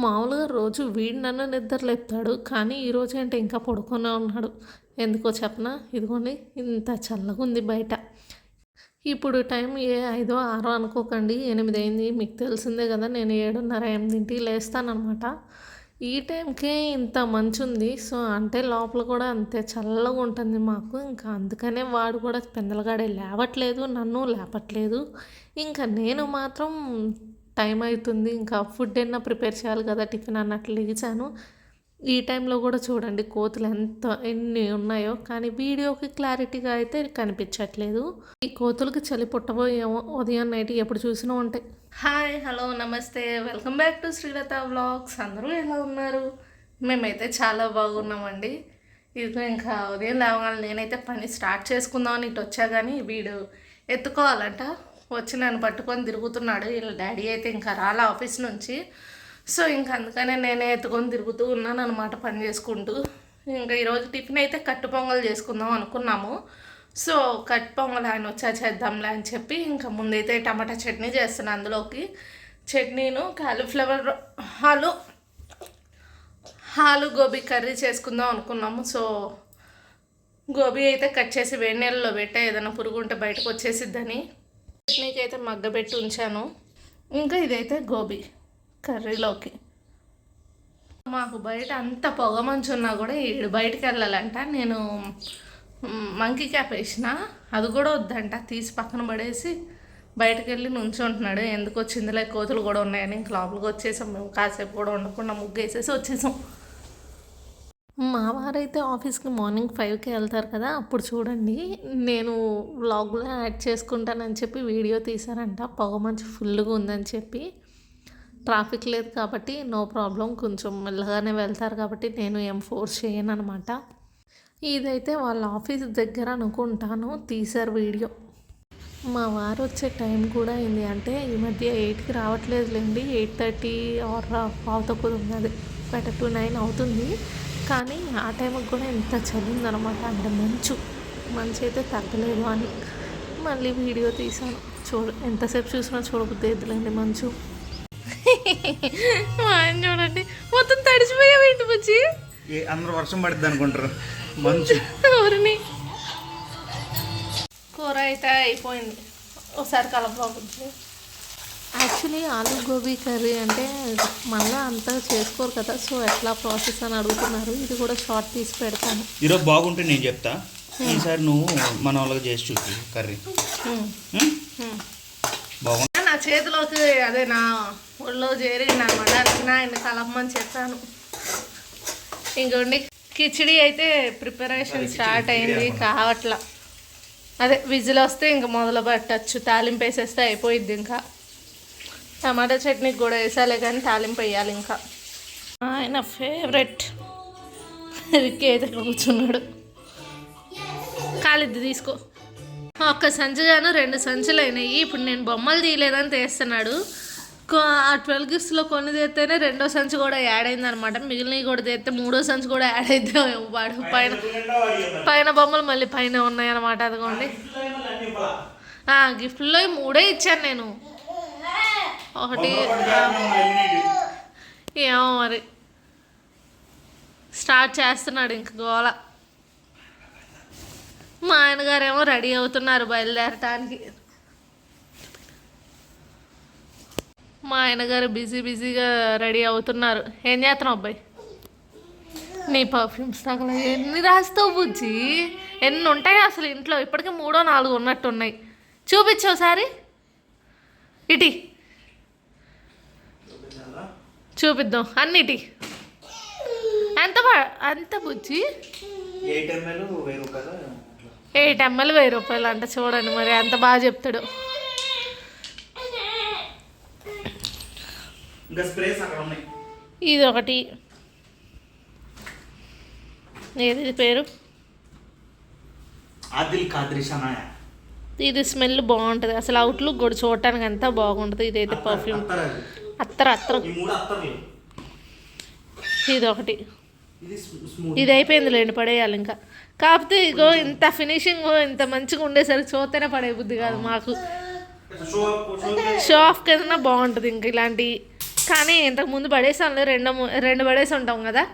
మామూలుగా రోజు వీడు నన్ను నిద్ర లేపుతాడు కానీ ఈరోజు అంటే ఇంకా పడుకునే ఉన్నాడు. ఎందుకో చెప్పనా? ఇదిగోండి ఇంత చల్లగా ఉంది బయట. ఇప్పుడు టైం ఏ ఐదో ఆరో అనుకోకండి ఎనిమిది అయింది. మీకు తెలిసిందే కదా నేను ఏడున్నర ఎనిమిదింటి లేస్తానమాట ఈ టైంకే ఇంత మంచి ఉంది. సో అంటే లోపల కూడా అంతే చల్లగా ఉంటుంది మాకు. ఇంకా అందుకనే వాడు కూడా పెందలగాడే లేవట్లేదు నన్ను లేపట్లేదు. ఇంకా నేను మాత్రం టైం అవుతుంది ఇంకా ఫుడ్ అయినా ప్రిపేర్ చేయాలి కదా టిఫిన్ అన్నట్లు లేచాను. ఈ టైంలో కూడా చూడండి కోతులు ఎంత ఎన్ని ఉన్నాయో. కానీ వీడియోకి క్లారిటీగా అయితే కనిపించట్లేదు. ఈ కోతులకి చలి పుట్టబోయేమో ఉదయం నైట్ ఎప్పుడు చూసినా ఉంటాయి హాయ్ హలో నమస్తే. Welcome back to Srilatha vlogs. అందరూ ఎలా ఉన్నారు? మేమైతే చాలా బాగున్నామండి. ఇదిగో ఇంకా ఉదయం లేవగానే నేనైతే పని స్టార్ట్ చేసుకుందామని ఇటు వచ్చా కానీ వీడు ఎత్తుకోవాలంట. వచ్చి నన్ను పట్టుకొని తిరుగుతున్నాడు. వీళ్ళ డాడీ అయితే ఇంకా రాలా ఆఫీస్ నుంచి. సో ఇంకా అందుకనే నేనే ఎత్తుకొని తిరుగుతూ ఉన్నాను అనమాట పని చేసుకుంటూ. ఇంకా ఈరోజు టిఫిన్ అయితే కట్టు పొంగల్ చేసుకుందాం అనుకున్నాము. సో కట్టు పొంగల్ ఆయన వచ్చా చేద్దాంలే అని చెప్పి ఇంకా ముందైతే టమాటా చట్నీ చేస్తున్నాను అందులోకి. చట్నీను కాలీఫ్లవర్ ఆలు ఆలు గోబీ కర్రీ చేసుకుందాం అనుకున్నాము. సో గోబీ అయితే కట్ చేసి వేడి నీళ్ళలో పెట్టా. ఏదైనా పురుగు ఉంటే బయటకు వచ్చేసిద్దని. చట్నీకి అయితే మగ్గబెట్టి ఉంచాను. ఇంకా ఇదైతే గోబీ కర్రీలోకి. మాకు బయట అంత పొగ మంచు ఉన్నా కూడా ఈడు బయటికి వెళ్ళాలంట. నేను మంకీ క్యాప్ వేసిన అది కూడా వద్దంట. తీసి పక్కన పడేసి బయటకు వెళ్ళి నుంచుంటున్నాడు ఎందుకు వచ్చిందిలే కోతులు కూడా ఉన్నాయని ఇంక లోపలికి వచ్చేసాం. మేము కాసేపు కూడా ఉండకుండా ముగ్గు వేసేసి వచ్చేసాం. మా వారైతే ఆఫీస్కి మార్నింగ్ ఫైవ్కి వెళ్తారు కదా అప్పుడు చూడండి నేను వ్లాగ్లో యాడ్ చేసుకుంటానని చెప్పి వీడియో తీశారంట. పొగ మంచి ఫుల్గా ఉందని చెప్పి. ట్రాఫిక్ లేదు కాబట్టి నో ప్రాబ్లం కొంచెం మెల్లగానే వెళ్తారు కాబట్టి నేను ఏం ఫోర్స్ చేయను అనమాట ఇదైతే వాళ్ళ ఆఫీస్ దగ్గర అనుకుంటాను తీశారు వీడియో. మా వారు వచ్చే టైం కూడా అయింది అంటే ఈ మధ్య ఎయిట్కి రావట్లేదులేండి ఎయిట్ థర్టీ ఆర్ పావు తక్కువ ఉన్నది బయట టు నైన్ అవుతుంది. కానీ ఆ టైంకి కూడా ఎంత చలి ఉందనమాట అంటే మంచు. మంచు అయితే తగ్గలేదు అని. మళ్ళీ వీడియో తీసాను చూడు ఎంతసేపు చూసినా చూడబుద్ది ఎద్దులేండి మంచు. ఆయన చూడండి. మొత్తం తడిచిపోయావు ఇంటి వచ్చి అందరూ వర్షం పడుతుంది అనుకుంటారు. మంచు. ఎవరిని? కూర అయితే అయిపోయింది. ఒకసారి కలపకపోతుంది యాక్చువల్లీ ఆలూ గోబీ కర్రీ అంటే మళ్ళీ అంతా చేసుకోరు కదా సో ఎట్లా ప్రాసెస్ అని అడుగుతున్నారు. ఇది కూడా షార్ట్ తీసి పెడతాను. ఈరోజు బాగుంటే నేను చెప్తా. ఈసారి నువ్వు మన వాళ్ళకి చేసి చూపి కర్రీ. హ్మ్. ఉం? హ్మ్. బాగుంది. నా చేతిలోకి అదే నా ఒళ్ళో అనమాట నా ఆయన కలపమని చెప్పాను. ఇంకోండి కిచిడి అయితే ప్రిపరేషన్ స్టార్ట్ అయింది కావట్లా. అదే విజిల్ వస్తే ఇంకా మొదలు పెట్టచ్చు. తాలింపు వేసేస్తే అయిపోయిద్ది ఇంకా. టమాటా చట్నీకి కూడా వేసాలే కానీ తాలింపు వేయాలి ఇంకా. ఆయన ఫేవరెట్ రిక్కి అయితే కూర్చున్నాడు. కాలిద్ది తీసుకో. ఒక్క సంచిగాను రెండు సంచులు అయినాయి ఇప్పుడు నేను బొమ్మలు తీయలేదని తీస్తున్నాడు. ఆ ట్వెల్వ్ గిఫ్ట్స్లో కొన్ని తీస్తేనే రెండో సంచి కూడా యాడ్ అయింది అనమాట మిగిలినవి కూడా తెస్తే మూడో సంచి కూడా యాడ్ అయితే వాడు పైన పైన బొమ్మలు మళ్ళీ పైన ఉన్నాయన్నమాట. అదిగోండి. గిఫ్ట్లో మూడే ఇచ్చాను నేను. ఒకటి ఏమో మరి. స్టార్ట్ చేస్తున్నాడు ఇంక గోల. మా ఆయనగారేమో రెడీ అవుతున్నారు బయలుదేరటానికి. మా ఆయనగారు బిజీ బిజీగా రెడీ అవుతున్నారు. ఏం చేస్తున్నావు అబ్బాయి? నీ పర్ఫ్యూమ్స్ తగల ఎన్ని రాస్తావు బుజ్జి? ఎన్ని ఉంటాయి అసలు ఇంట్లో? ఇప్పటికే మూడో నాలుగు ఉన్నట్టు ఉన్నాయి చూపించు ఒకసారి. ఇటీ. చూపిద్దాం. అన్నిటి. ఎంత ఎంత బుజ్జి? ఎయిట్ ఎంఎల్ వెయ్యి రూపాయలు. అంట చూడండి మరి అంత బాగా చెప్తాడు. ఇది ఒకటి. ఏది పేరు? ఇది స్మెల్ బాగుంటుంది. అసలు అవుట్లుక్ కూడా చూడటానికి అంతా బాగుంటుంది ఇదైతే పర్ఫ్యూమ్ అత్తర అత్తరు. ఇది ఒకటి ఇది అయిపోయింది లేండి పడేయాలి ఇంకా. కాకపోతే ఇగో ఇంత ఫినిషింగ్ ఇంత మంచిగా ఉండేసరికి చూస్తేనే పడే బుద్ధి కాదు మాకు. షో ఆఫ్ కన్నా బాగుంటుంది ఇంక ఇలాంటి. కానీ ఇంతకు ముందు పడేసాంలే రెండో రెండు పడేసి ఉంటాం కదా.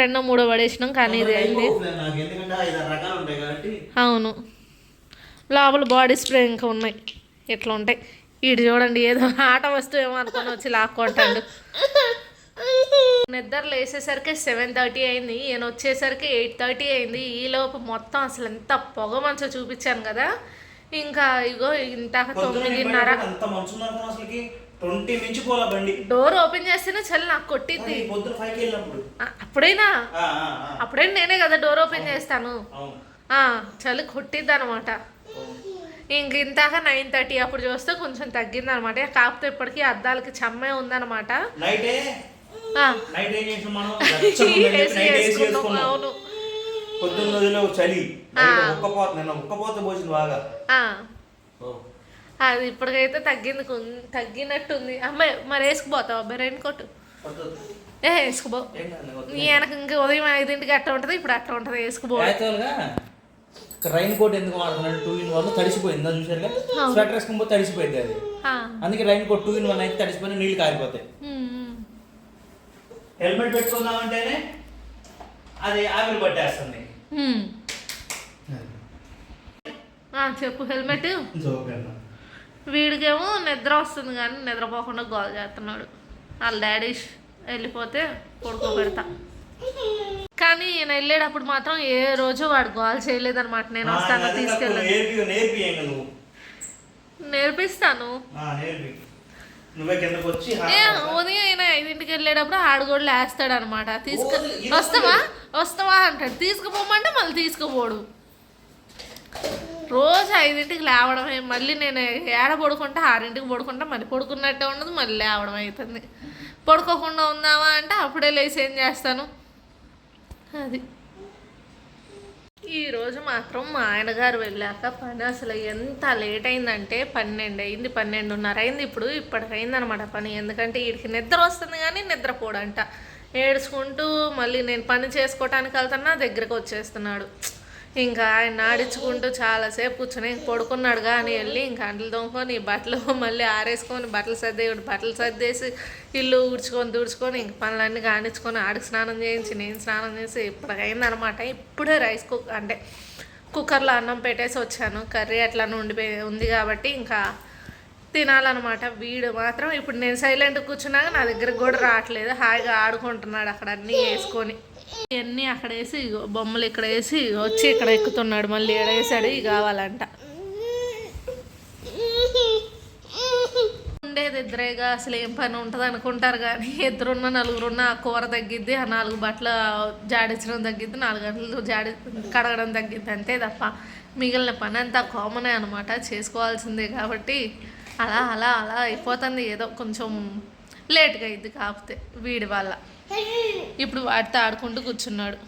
రెండో మూడో పడేసినాం కానీ ఇది అయింది అవును. లోపల బాడీ స్ప్రే ఇంకా ఉన్నాయి. ఇట్లా ఉంటాయి? ఇటు చూడండి ఏదో ఆట వస్తువు ఏమో అనుకొని వచ్చి లాక్కుంటాడు. నిద్ర లేసేసరికి సెవెన్ థర్టీ అయింది ఈయన వచ్చేసరికి ఎయిట్ థర్టీ అయింది. ఈ లోపు మొత్తం అసలు ఎంత పొగ మంచో చూపించాను కదా. ఇంకా ఇగో ఇంతక తొమ్మిదిన్నర డోర్ ఓపెన్ చేస్తేనే చలి నాకు కొట్టింది అప్పుడైనా. అప్పుడైనా నేనే కదా డోర్ ఓపెన్ చేస్తాను. చలి కొట్టిద్ది అనమాట ఇంక ఇంతాక నైన్ థర్టీ అప్పుడు చూస్తే కొంచెం తగ్గింది అనమాట కాకపోతే ఇప్పటికీ అద్దాలకి చెమ్మే ఉందన్నమాట అవును. పొద్దున్న రోజులో చలి. నైట్ ఉక్కపోత నిన్న ఉక్కపోత పోసింది బాగా. ఆ, అది ఇప్పటికైతే తగ్గింది తగ్గినట్టుంది. అమ్మాయి మరి వేసుకుపోతావు అబ్బాయి రెయిన్ కోట్ ఏ వేసుకుపో. వెనక ఇంకా ఉదయం ఐదింటికి అట్లా ఉంటుంది ఇప్పుడు అట్లా ఉంటుంది వేసుకుపో. రైన్ కోట్ ఎందుకు వాడుతున్నాడు టూ ఇన్ వన్ తడిసిపోయింది. అది చూసారుగా? స్వెటర్ వేసుకుని పోతే తడిసిపోయింది అది. అందుకే rain coat two in one అయితే తడిసిపోయిన నీళ్ళు కారిపోతాయి. హెల్మెట్ పెట్టుకుందామంటేనే అది ఆవిరి పట్టేస్తుంది. చెప్పు హెల్మెట్. వీడికేమో నిద్ర వస్తుంది కానీ నిద్రపోకుండా గోల్ చేస్తున్నాడు. వాళ్ళ డాడీ వెళ్ళిపోతే పడుకోబెడతా. కానీ ఈయన వెళ్ళేటప్పుడు మాత్రం ఏ రోజు వాడు గోల్ చేయలేదన్నమాట. నేను వస్తాను తీసుకెళ్ళాను. నేర్పిస్తాను. ఉదయం అయినా ఐదింటికి వెళ్ళేటప్పుడు ఆడు కూడా లేస్తాడు అనమాట తీసుకు వస్తావా? వస్తావా అంటాడు. తీసుకుపోమంటే మళ్ళీ తీసుకుపోడు. రోజు ఐదింటికి లేవడమే. మళ్ళీ నేను ఏడ పడుకుంటే? ఆరింటికి పడుకుంటా. మళ్ళీ పడుకున్నట్టే ఉండదు మళ్ళీ లేవడం అవుతుంది పడుకోకుండా ఉందామా అంటే అప్పుడే లేచి ఏం చేస్తాను? అది. ఈరోజు మాత్రం మా ఆయనగారు వెళ్ళాక పని అసలు ఎంత లేట్ అయిందంటే పన్నెండు అయింది పన్నెండున్నర అయింది. ఇప్పుడు ఇప్పటికైందనమాట పని. ఎందుకంటే వీడికి నిద్ర వస్తుంది కానీ నిద్రపోడంట. ఏడ్చుకుంటూ మళ్ళీ నేను పని చేసుకోవటానికి వెళ్తున్నా దగ్గరకు వచ్చేస్తున్నాడు. ఇంకా ఆయన ఆడించుకుంటూ చాలాసేపు కూర్చొని పడుకున్నాడు కానీ వెళ్ళి ఇంకా అంట్లు తోముకొని బట్టలు మళ్ళీ ఆరేసుకొని బట్టలు సర్దేవి బట్టలు సర్దేసి ఇల్లు ఊడ్చుకొని తుడుచుకొని ఇంక పనులన్నీ కానిచ్చుకొని ఆడికి స్నానం చేయించి నేను స్నానం చేసి ఇప్పటికైందనమాట ఇప్పుడే రైస్ కుక్ అంటే కుక్కర్లో అన్నం పెట్టేసి వచ్చాను. కర్రీ అట్లా ఉండిపోయి ఉంది కాబట్టి ఇంకా తినాలన్నమాట. వీడు మాత్రం ఇప్పుడు నేను సైలెంట్ కూర్చున్నాక నా దగ్గరకు కూడా రావట్లేదు. హాయిగా ఆడుకుంటున్నాడు అక్కడ అన్నీ వేసుకొని. ఇవన్నీ అక్కడ వేసి ఇగో బొమ్మలు ఇక్కడ వేసి వచ్చి ఇక్కడ ఎక్కుతున్నాడు మళ్ళీ ఎడ వేసాడు ఇవి కావాలంట. ఉండేది ఇద్దరేగా అసలు ఏం పని ఉంటుంది అనుకుంటారు కానీ ఇద్దరున్న నలుగురున్న ఆ కూర తగ్గిద్ది ఆ నాలుగు బట్టలు జాడించడం తగ్గిద్ది నాలుగు గంటలు జాడి కడగడం తగ్గిద్ది అంతే తప్ప మిగిలిన పని అంతా కామనే అనమాట చేసుకోవాల్సిందే కాబట్టి అలా అలా అలా అయిపోతుంది ఏదో కొంచెం లేట్గా అయింది కాకపోతే వీడి వల్ల. ఇప్పుడు వాటితో ఆడుకుంటూ కూర్చున్నాడు.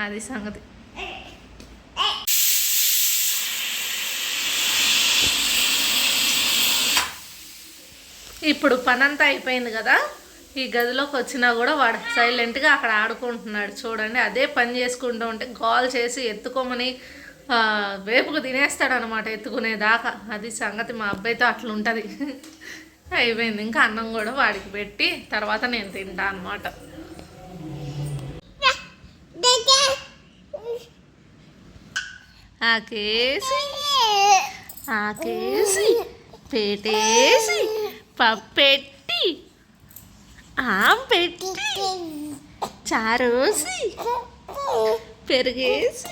అది సంగతి. ఇప్పుడు పనంతా అయిపోయింది కదా. ఈ గదిలోకి వచ్చినా కూడా వాడు సైలెంట్గా అక్కడ ఆడుకుంటున్నాడు. చూడండి అదే పని చేసుకుంటూ ఉంటే గాల్ చేసి ఎత్తుకోమని వేపుకు తినేస్తాడు అనమాట ఎత్తుకునేదాకా. అది సంగతి మా అబ్బాయితో అట్లుంటుంది. అయిపోయింది. ఇంకా అన్నం కూడా వాడికి పెట్టి తర్వాత నేను తింటా అనమాట ఆకేసి ఆకేసి పెట్టేసి పప్పెట్టి ఆం పెట్టి చారోసి పెరిగేసి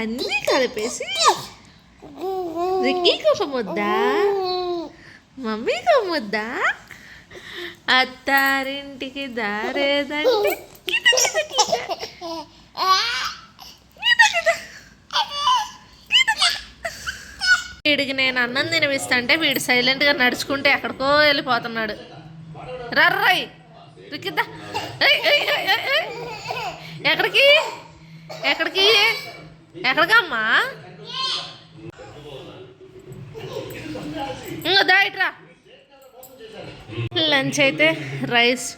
అన్నీ కలిపేసి రిక్కీ ఒక ముద్ద మమ్మీ ఒక అత్తారింటికి దారేదంటే వీడికి నేను అన్నం తినిపిస్తాంటే వీడు సైలెంట్గా నడుచుకుంటే ఎక్కడికో వెళ్ళిపోతున్నాడు. రర్రయ్ రిక్కిద్దా. ఎక్కడికి? ఎక్కడికి? ఎక్కడికమ్మా? ఇంకా దాయిట్రా లంచ్ అయితే rice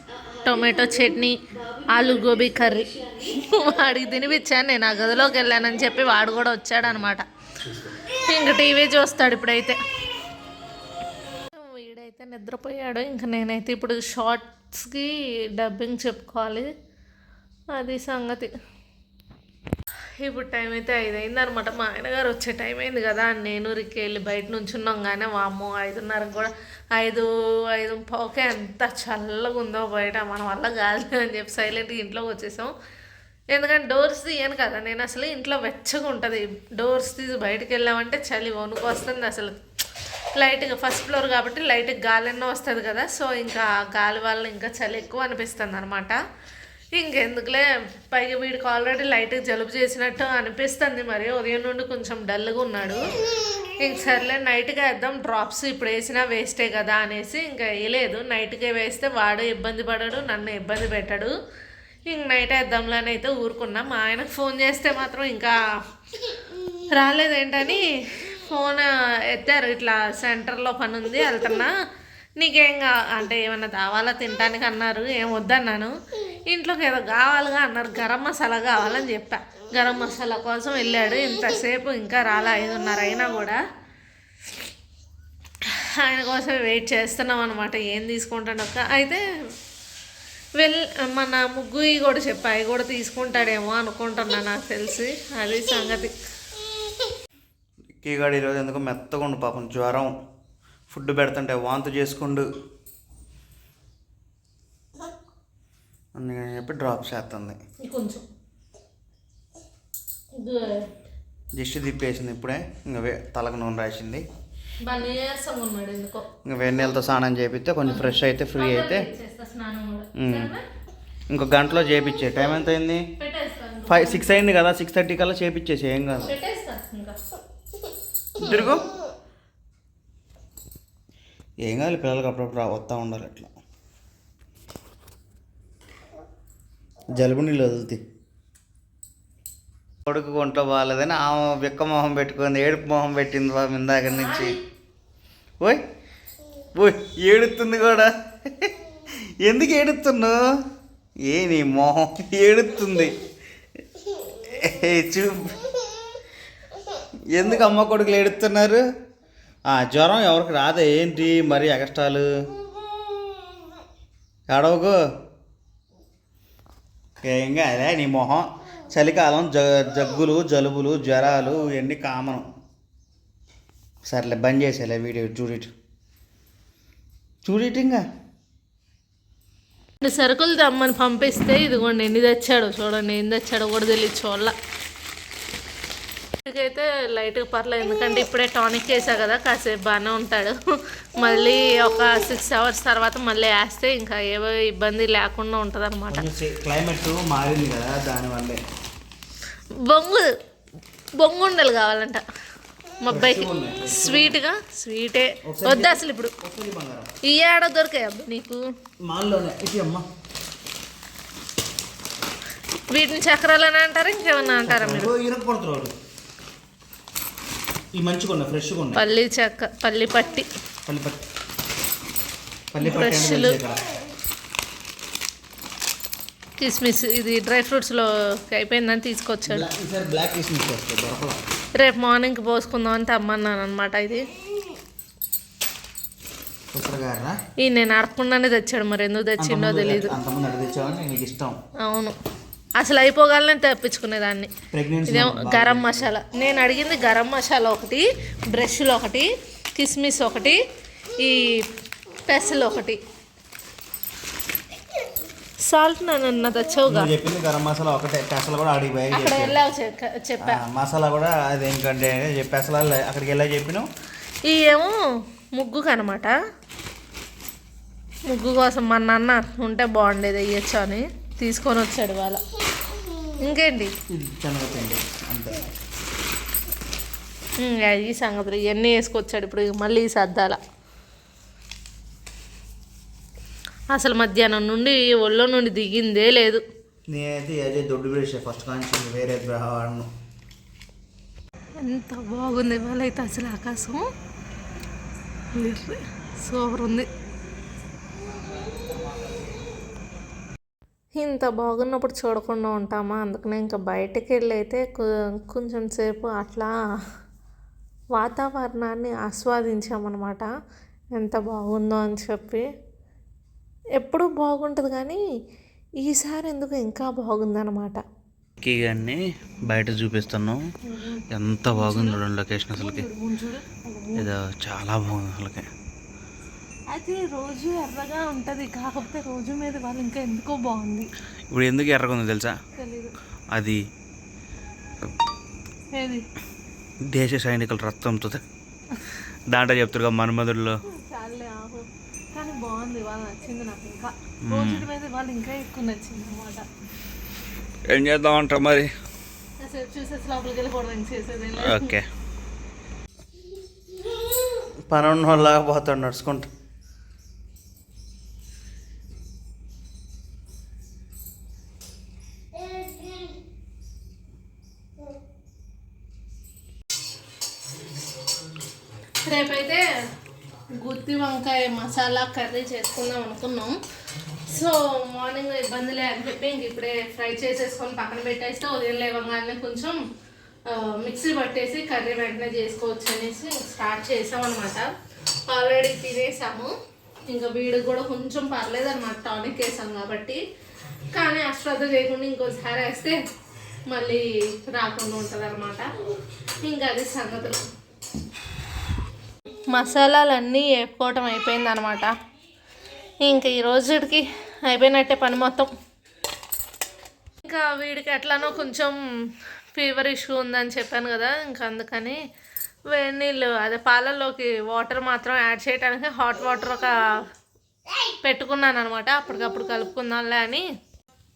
tomato chutney aloo gobi curry. వాడికి తినిపించాను నేను ఆ గదిలోకి వెళ్ళానని చెప్పి వాడు కూడా వచ్చాడనమాట. ఇంక టీవీ చూస్తాడు ఇప్పుడైతే. వీడైతే నిద్రపోయాడు. ఇంకా నేనైతే ఇప్పుడు షార్ట్స్కి డబ్బింగ్ చెప్పుకోవాలి. అది సంగతి. ఇప్పుడు టైం అయితే ఐదు అయింది అనమాట మా ఆయనగారు వచ్చే టైం అయింది కదా నేను రికి వెళ్ళి బయట నుంచి ఉన్నాం కానీ వామ్మో ఐదున్నరకు కూడా ఐదు ఐదు పావుకే ఎంత చల్లగా ఉందో బయట మన వల్ల కాదు అని చెప్పి సైలెంట్గా ఇంట్లోకి వచ్చేసాం. ఎందుకంటే డోర్స్ తీయను కదా నేను అసలు ఇంట్లో వెచ్చగా ఉంటుంది డోర్స్ తీసి బయటకు వెళ్ళామంటే చలి వణుకు వస్తుంది అసలు. లైట్గా ఫస్ట్ ఫ్లోర్ కాబట్టి లైట్గా గాలి ఎన్నో వస్తుంది కదా సో ఇంకా గాలి వల్ల ఇంకా చలి ఎక్కువ అనిపిస్తుంది అనమాట ఇంకెందుకులే పైగా వీడికి ఆల్రెడీ లైట్గా జలుబు చేసినట్టు అనిపిస్తుంది మరి. ఉదయం నుండి కొంచెం డల్గా ఉన్నాడు. ఇంక సర్లే నైట్గా వేద్దాం డ్రాప్స్ ఇప్పుడు వేసినా వేస్టే కదా అనేసి ఇంకా వేయలేదు. నైట్కే వేస్తే వాడు ఇబ్బంది పడడు నన్ను ఇబ్బంది పెట్టడు. ఇంక నైట్ వేద్దాంలో అయితే ఊరుకున్నాం. మా ఆయనకు ఫోన్ చేస్తే మాత్రం ఇంకా రాలేదేంటని ఫోన్ ఎత్తారు. ఇట్లా సెంటర్లో పని ఉంది వెళ్తున్నా. నీకేం కా అంటే ఏమన్నా తావాలా తినడానికి అన్నారు. ఏం వద్దన్నాను. ఇంట్లోకి ఏదో కావాలిగా అన్నారు. గరం మసాలా కావాలని చెప్పా. గరం మసాలా కోసం వెళ్ళాడు. ఇంతసేపు ఇంకా రాలే. ఐదున్నర అయినా కూడా ఆయన కోసం వెయిట్ చేస్తున్నాం అనమాట ఏం తీసుకుంటాడు ఒక అయితే వెల్ మన ముగ్గు ఇవి కూడా చెప్పా. అవి కూడా తీసుకుంటాడేమో అనుకుంటున్నా నాకు తెలిసి. అది సంగతి. కీగాడు ఈరోజు ఎందుకు మెత్తగా ఉండు పాపం. జ్వరం. ఫుడ్ పెడుతుంటే వాంతు చేసుకుండు. అందుకని చెప్పి డ్రాప్ చేస్తుంది కొంచెం. దిష్టి తిప్పేసింది ఇప్పుడే. ఇంకా తలకు నూనె రాసింది. ఇంకా వేడి నీళ్ళతో స్నానం చేపిస్తే కొంచెం ఫ్రెష్ అయితే ఫ్రీ అయితే. ఇంకో గంటలో చేపించే టైం ఎంత అయింది? ఫైవ్ సిక్స్ అయింది కదా సిక్స్ థర్టీ కల్లా చేపించేసి ఏం కాదు. తిరుగు ఏం కాదు పిల్లలకి అప్పుడప్పుడు వస్తూ ఉండాలి అట్లా. జలుబు నీళ్ళు వదులుతాయి కొడుకు ఒంట్లో బాగాలేదని ఆమె బిక్క మొహం పెట్టుకుంది ఏడుపు మొహం పెట్టింది బాబు ఇందాక నుంచి. ఓయ్ ఓయ్ ఏడుతుంది కూడా. ఎందుకు ఏడుతున్నావు? ఏ నీ మొహం ఏడుతుంది. చూ ఎందుకు అమ్మ కొడుకులు ఏడుతున్నారు? జ్వరం ఎవరికి రాదా ఏంటి మరి ఎగస్ట్రాలు ఎడవకు ఏం కాదే నీ మొహం. చలికాలం జ జగ్గులు జలుబులు జ్వరాలు ఇవన్నీ కామను. సర్లే బంద్ చేసేలే వీడియో చూడిట్ చూడిట్ ఇంకా. సరుకులు తెమ్మని పంపిస్తే ఇదిగోండి ఎన్ని తెచ్చాడు చూడండి ఎన్ని తెచ్చాడో కూడా తెలియదు చూడాల. ఇప్పటికైతే లైట్గా పర్లేదు ఎందుకంటే ఇప్పుడే టానిక్ వేసా కదా కాసేపు బాగానే ఉంటాడు. మళ్ళీ ఒక సిక్స్ అవర్స్ తర్వాత మళ్ళీ వేస్తే ఇంకా ఏవో ఇబ్బంది లేకుండా ఉంటుంది అనమాట క్లైమేట్ మారింది కదా దానివల్లే బొంగు బొంగు ఉండలు కావాలంట మా అబ్బాయికి. స్వీట్గా స్వీటే వద్దు అసలు ఇప్పుడు. ఈ ఏడ దొరికాయి అబ్బా నీకు? వీటిని చక్రాలని అంటారా ఇంకేమన్నా అంటారా మీరు? ఈ మంచిగా ఉన్నాయి ఫ్రెష్గా ఉన్నాయి. పల్లి చెక్క పల్లి పట్టి. పల్లి పట్టి. పల్లి పట్టి. కిస్మిస్ ఇది డ్రై ఫ్రూట్స్లో అయిపోయిందని తీసుకొచ్చాడు. ఈసారి బ్లాక్ కిస్మిస్ దొరకలా రేపు మార్నింగ్కి పోసుకుందాం అని తెమ్మన్నాను అనమాట ఇది. ఈ నేను అడగకుండానే తెచ్చాడు మరి ఎందుకు తెచ్చిండో తెలియదు అంతమంది అడిగి తెచ్చావని నీకు ఇష్టం. అవును. అసలు అయిపోగానే తెప్పించుకునేదాన్ని. ఇదేమో గరం మసాలా. నేను అడిగింది గరం మసాలా ఒకటి బ్రష్లు ఒకటి కిస్మిస్ ఒకటి ఈ పెసలు ఒకటి. సాల్ట్ నన్ను తెచ్చావుగా. చెప్పింది గరం మసాలా ఒకటే. పెసలు కూడా అడిగి అక్కడ వెళ్ళావు చెప్పా. మసాలా కూడా అది ఏంటంటే పెసలు అక్కడికి వెళ్ళా చెప్పినావు? ఈ ఏమో ముగ్గుకు అనమాట ముగ్గు కోసం మా నాన్న ఉంటే బాగుండేది వేయచ్చు అని తీసుకొని వచ్చాడు వాళ్ళ ఇంకేంటి? శనగపిండి అంతే. ఈ సంగతులు ఇవన్నీ వేసుకొచ్చాడు ఇప్పుడు మళ్ళీ సర్దాల. అసలు మధ్యాహ్నం నుండి ఒళ్ళో నుండి దిగిందే లేదు. నేనైతే అదే దొడ్డు బ్రష్ ఫస్ట్ కాంచి వేరే ఎంత బాగుంది ఇవాళ అయితే అసలు ఆకాశం. సూపర్ ఉంది. ఇంత బాగున్నప్పుడు చూడకుండా ఉంటామా? అందుకనే ఇంకా బయటకు వెళ్ళి అయితే కొ- కొంచెం సేపు అట్లా వాతావరణాన్ని ఆస్వాదించామన్నమాట ఎంత బాగుందో అని చెప్పి. ఎప్పుడూ బాగుంటుంది కానీ ఈసారి ఎందుకు ఇంకా బాగుందన్నమాట గారిని బయట చూపిస్తున్నాం. ఎంత బాగుంది చూడండి లొకేషన్ అసలుకి. ఇది చాలా బాగుంది అసలుకి. అయితే రోజు ఎర్రగా ఉంటుంది. కాకపోతే రోజు మీద వాళ్ళు ఇంకా ఎందుకో బాగుంది. ఇప్పుడు ఎందుకు ఎర్రగా ఉంది తెలుసా? తెలీదు. అది ఏది? దేశ సైనికుల రక్తంతో దాంట్లో చెప్తారు కదా మన్మధుల్లో చాలే ఆహో. కానీ బాగుంది వాళ్ళు నచ్చింది నాకు ఇంకా. మీద వాళ్ళు ఇంకా ఎక్కువ నచ్చింది అనమాట ఏం చేద్దాం అంటారు మరి? చూసేసి లోపలికి వెళ్ళిపోవడం చేసేది. ఓకే. పని ఉన్న పోతాడు నడుచుకుంటా. గుత్తి వంకాయ మసాలా కర్రీ చేసుకుందాం అనుకున్నాం. సో మార్నింగ్ ఇబ్బంది లేదని చెప్పి ఇంక ఇప్పుడే ఫ్రై చేసేసుకొని పక్కన పెట్టేస్తే ఉదయం లేవగానే కొంచెం మిక్సీ పట్టేసి కర్రీ వెంటనే చేసుకోవచ్చు అనేసి స్టార్ట్ చేసాం అనమాట ఆల్రెడీ తినేసాము. ఇంకా వీడికి కూడా కొంచెం పర్లేదు అనమాట టానిక్ వేసాం కాబట్టి. కానీ అశ్రద్ధ చేయకుండా ఇంకోసారి వేస్తే మళ్ళీ రాకుండా ఉంటుంది అనమాట ఇంకా అది సంగతులు. మసాలాలన్నీ వేపుకోవటం అయిపోయింది అనమాట ఇంకా ఈ రోజుకి అయిపోయినట్టే పని మొత్తం. ఇంకా వీడికి ఎట్లానో కొంచెం ఫీవర్ ఇష్యూ ఉందని చెప్పాను కదా ఇంకా అందుకని వేడి నీళ్ళు అదే పాలల్లోకి వాటర్ మాత్రం యాడ్ చేయడానికి హాట్ వాటర్ ఒక పెట్టుకున్నాను అనమాట అప్పటికప్పుడు కలుపుకుందాంలే అని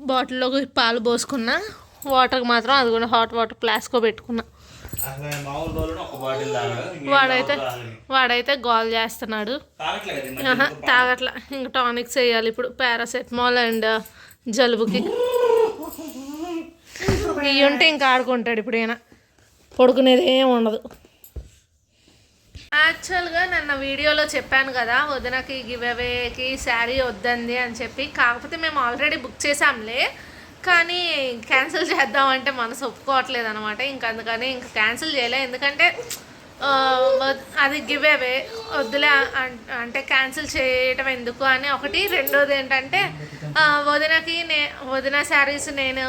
బాటిల్లోకి పాలు పోసుకున్నా. వాటర్కి మాత్రం అది కూడా హాట్ వాటర్ ప్లాస్కో పెట్టుకున్నా. వాడైతే వాడైతే గోల్ చేస్తున్నాడు. తాగట్లా ఇంకా టానిక్స్ వేయాలి ఇప్పుడు. పారాసెటమాల్ అండ్ జలుబుకి. ఇవి ఉంటే ఇంకా ఆడుకుంటాడు ఇప్పుడు ఈయన. పడుకునేది ఏం ఉండదు యాక్చువల్గా నిన్న వీడియోలో చెప్పాను కదా వదినకి గివ్ అవేకి శారీ వద్దంది అని చెప్పి. కాకపోతే మేము ఆల్రెడీ బుక్ చేసాంలే కానీ క్యాన్సిల్ చేద్దామంటే మనసు ఒప్పుకోవట్లేదు అనమాట ఇంక అందుకని ఇంకా క్యాన్సిల్ చేయలే. ఎందుకంటే అది గివ్ అవే వద్దులే అంటే క్యాన్సిల్ చేయటం ఎందుకు అని ఒకటి. రెండోది ఏంటంటే వదినకి నే వదిన శారీస్ నేను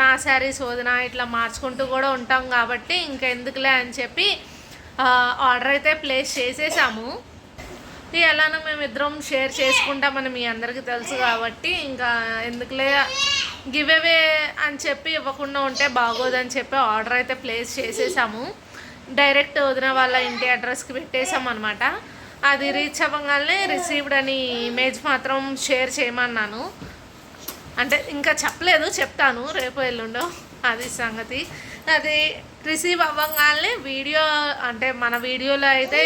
నా శారీస్ వదిన ఇట్లా మార్చుకుంటూ కూడా ఉంటాం కాబట్టి ఇంకెందుకులే అని చెప్పి ఆర్డర్ అయితే ప్లేస్ చేసేసాము. ఇది ఎలానో మేము ఇద్దరం షేర్ చేసుకుంటామని మీ అందరికీ తెలుసు కాబట్టి ఇంకా ఎందుకులే గివ్ అవే అని చెప్పి ఇవ్వకుండా ఉంటే బాగోదని చెప్పి ఆర్డర్ అయితే ప్లేస్ చేసేసాము. డైరెక్ట్ వదిన వాళ్ళ ఇంటి అడ్రస్కి పెట్టేసాం అనమాట అది రీచ్ అవ్వగానే రిసీవ్డ్ అని ఇమేజ్ మాత్రం షేర్ చేయమన్నాను. అంటే ఇంకా చెప్పలేదు చెప్తాను. రేపు ఎల్లుండో అది సంగతి. అది రిసీవ్ అవ్వగానే వీడియో అంటే మన వీడియోలో అయితే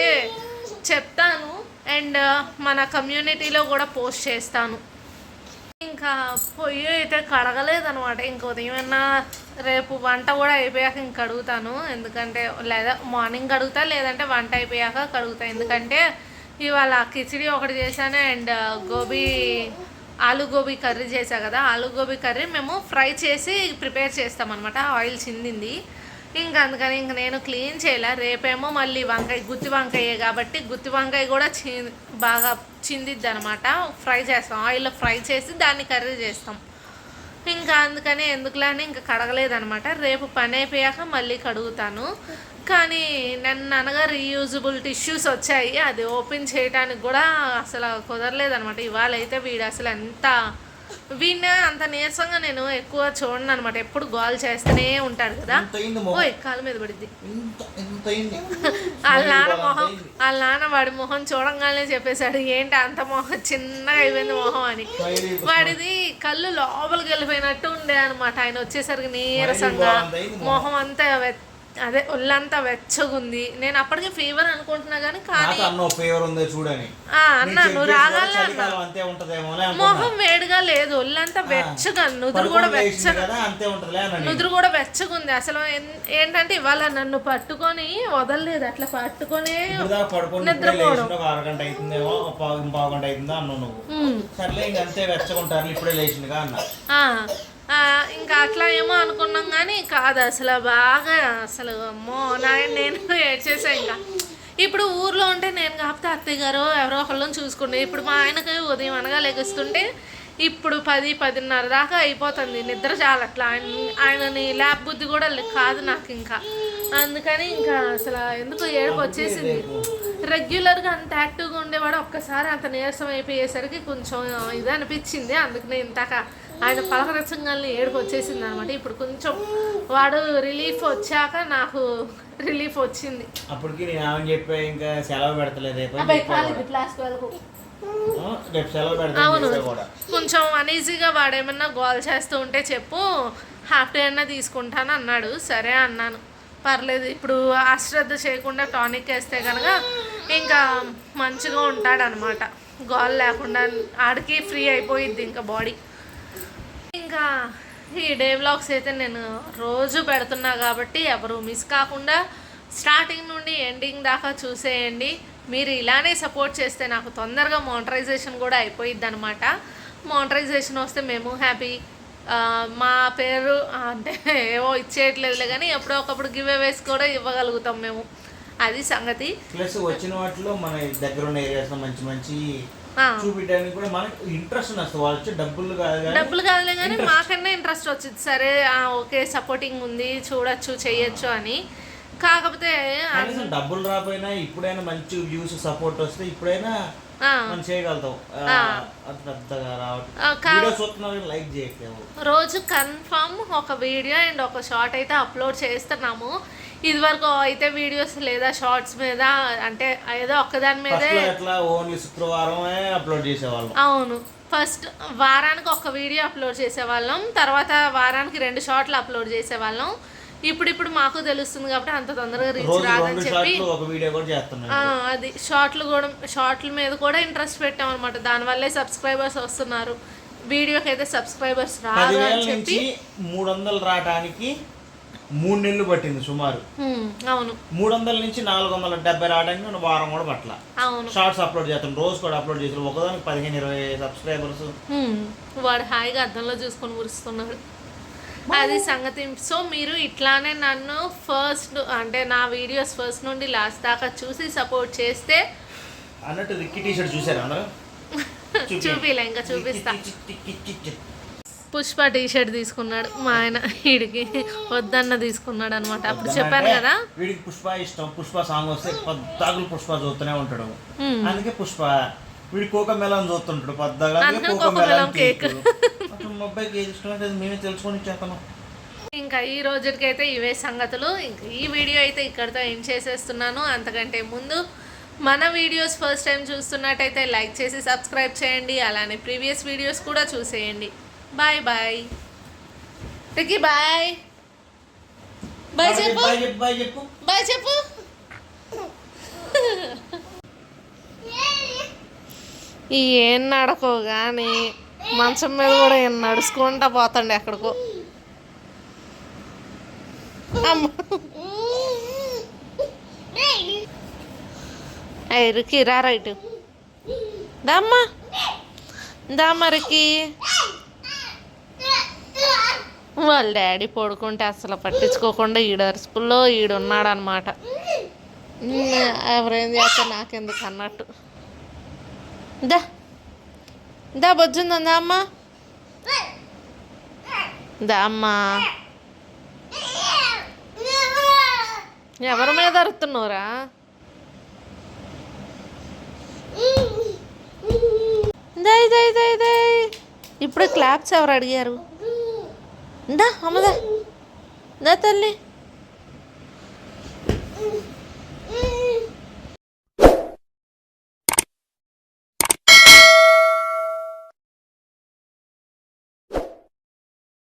చెప్తాను. అండ్ మన కమ్యూనిటీలో కూడా పోస్ట్ చేస్తాను. ఇంకా పొయ్యి అయితే కడగలేదనమాట ఇంక ఉదయం రేపు వంట కూడా అయిపోయాక ఇంక కడుగుతాను. ఎందుకంటే లేదా మార్నింగ్ కడుగుతా లేదంటే వంట అయిపోయాక కడుగుతా. ఎందుకంటే ఇవాళ కిచిడి ఒకటి చేశాను అండ్ గోబీ ఆలు గోబీ కర్రీ చేశా కదా. ఆలు గోబీ కర్రీ మేము ఫ్రై చేసి ప్రిపేర్ చేస్తామన్నమాట. ఆయిల్ చిందింది. ఇంకా అందుకని ఇంక నేను క్లీన్ చేయలే. రేపేమో మళ్ళీ వంకాయ గుత్తి వంకాయే కాబట్టి గుత్తి వంకాయ కూడా చి బాగా చిందిద్ది అనమాట ఫ్రై చేస్తాం. ఆయిల్లో ఫ్రై చేసి దాన్ని కర్రీ చేస్తాం. ఇంకా అందుకని ఎందుకులానే అని ఇంకా కడగలేదనమాట. రేపు పని అయిపోయాక మళ్ళీ కడుగుతాను. కానీ నన్ను అనగా రీయూజబుల్ టిష్యూస్ వచ్చాయి. అది ఓపెన్ చేయడానికి కూడా అసలు కుదరలేదనమాట. ఇవాళ అయితే వీడు అసలు ఎంత వీడిని అంత నీరసంగా నేను ఎక్కువ చూడను అనమాట ఎప్పుడు గోల్ చేస్తూనే ఉంటాడు కదా. ఓయ్ కాలు మీద పడిద్ది వాళ్ళ నాన్న మొహం వాళ్ళ నాన్న వాడి మొహం చూడంగానే చెప్పేశాడు ఏంటి అంత మొహం? చిన్నగా అయిపోయింది మొహం అని. వాడిది కళ్ళు లోపలికి వెళ్ళిపోయినట్టు ఉండే అనమాట ఆయన వచ్చేసరికి నీరసంగా మొహం. అంతా అదే ఒళ్ళంతా వెచ్చగుంది. నేను అప్పటికి ఫీవర్ అనుకుంటున్నా కానీ కానీ నాకు అన్న ఫీవర్ ఉందో చూడని. ఆ, అన్నా నువ్వు అంతే అనుకున్నా. మొహం వేడిగా లేదు ఒళ్ళంతా వెచ్చగా నుదురు కూడా వెచ్చగా. అంతే నుదురు కూడా వెచ్చగుంది. అసలు ఏంటంటే ఇవాళ నన్ను పట్టుకొని వదలలేదు అట్లా పట్టుకొని నిద్రపోవడం. లేచిండు ఒక అరగంట అవుతుందేమో ఒక పావు పావు గంట అవుతుందా అన్నావు నువ్వు. ఉమ్. సర్లే ఇంక అంతే వెచ్చకుంటారు ఇప్పుడే లేచిందిగా అన్న ఇంకా అట్లా ఏమో అనుకున్నాం కానీ కాదు అసలు బాగా అసలు అమ్మో నాయన నేను ఏడ్చేసా ఇంకా. ఇప్పుడు ఊర్లో ఉంటే నేను కాకపోతే అత్తయ్య గారు ఎవరో ఒకళ్ళని చూసుకుంటే ఇప్పుడు మా ఆయనకి ఉదయం అనగా లెగుస్తుంటే ఇప్పుడు పది పదిన్నర దాకా అయిపోతుంది నిద్ర చాలట్లా ఆయన ఆయనని ల్యాబ్ బుద్ధి కూడా లే- కాదు నాకు ఇంకా. అందుకని ఇంకా అసలు ఎందుకు ఏడుపు వచ్చేసింది. రెగ్యులర్గా అంత యాక్టివ్గా ఉండేవాడు ఒక్కసారి అంత నీరసం అయిపోయేసరికి కొంచెం ఇది అనిపించింది అందుకనే ఇంతాక ఆయన పలకరించగానే ఏడుపు వచ్చేసింది అనమాట ఇప్పుడు కొంచెం వాడు రిలీఫ్ వచ్చాక నాకు రిలీఫ్ వచ్చింది. అప్పటికి నేను ఏమని చెప్పా ఇంకా సెలవు పెడతలేదు రేపు సెలవు కొంచెం అనీజీగా వాడేమన్నా గోల్ చేస్తూ ఉంటే చెప్పు హాఫ్ డే అన్నా తీసుకుంటాను అన్నాడు. సరే అన్నాను. పర్లేదు ఇప్పుడు అశ్రద్ధ చేయకుండా టానిక్ వేస్తే కనుక ఇంకా మంచిగా ఉంటాడనమాట. గోల్ లేకుండా ఆడికి ఫ్రీ అయిపోయిద్ది ఇంకా బాడీ ఇంకా ఈ డే వ్లాగ్స్ అయితే నేను రోజు పెడుతున్నా కాబట్టి ఎవరు మిస్ కాకుండా స్టార్టింగ్ నుండి ఎండింగ్ దాకా చూసేయండి. మీరు ఇలానే సపోర్ట్ చేస్తే నాకు తొందరగా మోనటరైజేషన్ కూడా అయిపోయిద్ది అనమాట మోనటరైజేషన్ వస్తే మేము హ్యాపీ మా పేరు అంటే ఏవో ఇచ్చేయట్లేదులే కానీ ఎప్పుడో ఒకప్పుడు గివ్ అవేస్ కూడా ఇవ్వగలుగుతాం మేము. అది సంగతి. ప్లస్ వచ్చిన వాటిలో మన దగ్గర ఉన్న ఏరియాస్లో మంచి మంచి చూపించడానికి కూడా మనకి ఇంట్రెస్ట్ వస్తుంది వాళ్ళు వచ్చి డబ్బులు కాదు డబ్బులు కాదులే కానీ మాకన్నా ఇంట్రెస్ట్ వచ్చింది. సరే ఓకే సపోర్టింగ్ ఉంది చూడొచ్చు చెయ్యొచ్చు అని. కాకపోతే డబ్బులు రాకపోయినా ఇప్పుడైనా మంచి వ్యూస్ సపోర్ట్ వస్తే ఇప్పుడైనా మనం చేయగలుగుతాం. పెద్దగా రావట్లేదు. లైక్ చేయట్లేము రోజు కన్ఫామ్ ఒక వీడియో అండ్ ఒక షార్ట్ అయితే అప్లోడ్ చేస్తున్నాము. ఇదివరకు అయితే వీడియోస్ లేదా షార్ట్స్ మీద అంటే ఏదో ఒక్కదాని మీదే ఓన్లీ శుక్రవారమే అప్లోడ్ చేసేవాళ్ళం. అవును. ఫస్ట్ వారానికి ఒక వీడియో అప్లోడ్ చేసేవాళ్ళం తర్వాత వారానికి రెండు షార్ట్లు అప్లోడ్ చేసేవాళ్ళం. ఇప్పుడు ఇప్పుడు మాకు తెలుస్తుంది కాబట్టి అంత తొందరగా రీచ్ రాదని చెప్పి అది షార్ట్లు కూడా షార్ట్ల మీద కూడా ఇంట్రెస్ట్ పెట్టాం అనమాట దానివల్లే సబ్స్క్రైబర్స్ వస్తున్నారు. వీడియోకి అయితే సబ్స్క్రైబర్స్ రాదు అని చెప్పి మూడు వందలు రావడానికి మూడు నెలలు పట్టింది సుమారు. అవును. మూడు వందల నుంచి నాలుగు వందల డెబ్బై రావడానికి నేను వారం కూడా పట్ల అవును. షార్ట్స్ అప్లోడ్ చేస్తాను రోజు కూడా అప్లోడ్ చేస్తాను ఒకదానికి పదిహేను ఇరవై సబ్స్క్రైబర్స్. వాడు హాయిగా అద్దంలో చూసుకొని ఉరుస్తున్నాడు అది సంగతి. సో మీరు ఇట్లానే నన్ను ఫస్ట్ అంటే నా వీడియోస్ ఫస్ట్ నుండి లాస్ట్ దాకా చూసి సపోర్ట్ చేస్తే అన్నట్టు రిక్కి టీ షర్ట్ చూసారు అందరూ? చూపిలే ఇంకా చూపిస్తా. పుష్ప టీ షర్ట్ తీసుకున్నాడు మా ఆయన. వీడికి వద్దన్న తీసుకున్నాడు అనమాట అప్పుడు చెప్పాను కదా. వీడికి పుష్ప ఇష్టం. పుష్ప సాంగ్ వస్తే పద్దాకులు పుష్ప చూస్తూనే ఉంటాడు. అందుకే పుష్ప వీడి కోక మెలన్ చూస్తుంటాడు పద్దాగా కోక కోక మెలన్ అబ్బాయికి ఏది ఇష్టం అంటే మేమే తెలుసుకొని ఇచ్చేస్తాను ఇంకా ఈ రోజుకైతే ఇవే సంగతులు. ఇంకా ఈ వీడియో అయితే ఇక్కడితో ఎండ్ చేసేస్తున్నాను. అంతకంటే ముందు మన వీడియోస్ ఫస్ట్ టైం చూస్తున్నట్టయితే లైక్ చేసి సబ్స్క్రైబ్ చేయండి. అలానే ప్రీవియస్ వీడియోస్ కూడా చూసేయండి. Bye bye Ricky bye bye చెప్పు బాయ్ చెప్పు బాయ్ చెప్పు ఏం నడకో కానీ మంచం మీద కూడా ఏం నడుచుకుంటా పోతాండి ఎక్కడికో. అమ్మ. రికి రా రైట్. దామ్మా దామ్మా రికి. వాళ్ళ డాడీ పడుకుంటే అసలు పట్టించుకోకుండా ఈడ అరుపుల్లో ఈడున్నాడు అనమాట ఎవరేం చేస్తా నాకెందుకు అన్నట్టు. దా దా బొజ్జుందా అమ్మ అమ్మా? దా అమ్మా. ఎవరి మీద అరుతున్నారా దై దై దై దై. ఇప్పుడు క్లాప్స్ ఎవరు అడిగారు? దా అమ్మదా దా తల్లి